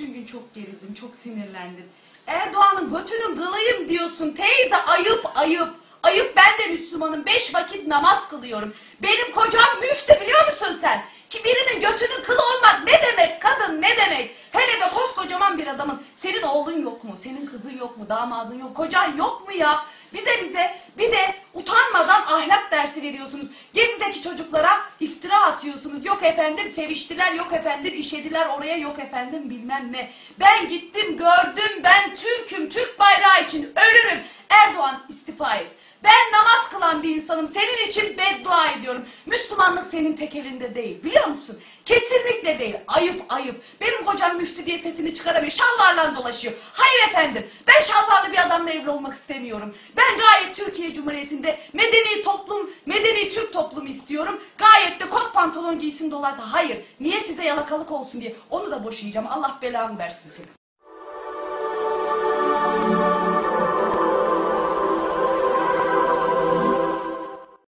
bugün çok gerildim, çok sinirlendim. Erdoğan'ın götünün kılıyım diyorsun teyze ayıp ayıp. Ayıp ben de Müslümanım. Beş vakit namaz kılıyorum. Benim kocam müftü biliyor musun sen? Ki birinin götünün kılı olmak ne demek kadın ne demek? Hele de koskocaman bir adamın. Senin oğlun yok mu? Senin kızın yok mu? Damadın yok. Kocan yok mu ya? Bize bize bir de utanmadan ahlak dersi veriyorsunuz. Gezi'deki çocuklara iftira efendim seviştiler, yok efendim işediler oraya, yok efendim bilmem ne. Ben gittim gördüm ben Türk'üm, Türk bayrağı için ölürüm. Erdoğan istifa et. Ben namaz kılan bir insanım. Senin için beddua ediyorum. Müslümanlık senin tek elinde değil. Biliyor musun? Kesinlikle değil. Ayıp ayıp. Benim kocam müftü diye sesini çıkaramıyor. Şalvarla dolaşıyor. Hayır efendim. Ben şalvarlı bir adamla evli olmak istemiyorum. Ben gayet Türkiye Cumhuriyeti'nde medeni toplum, medeni Türk toplumu istiyorum. Gayet de kot giysin dolarsa. Hayır. Niye size yalakalık olsun diye. Onu da boşayacağım. Allah belanı versin seni.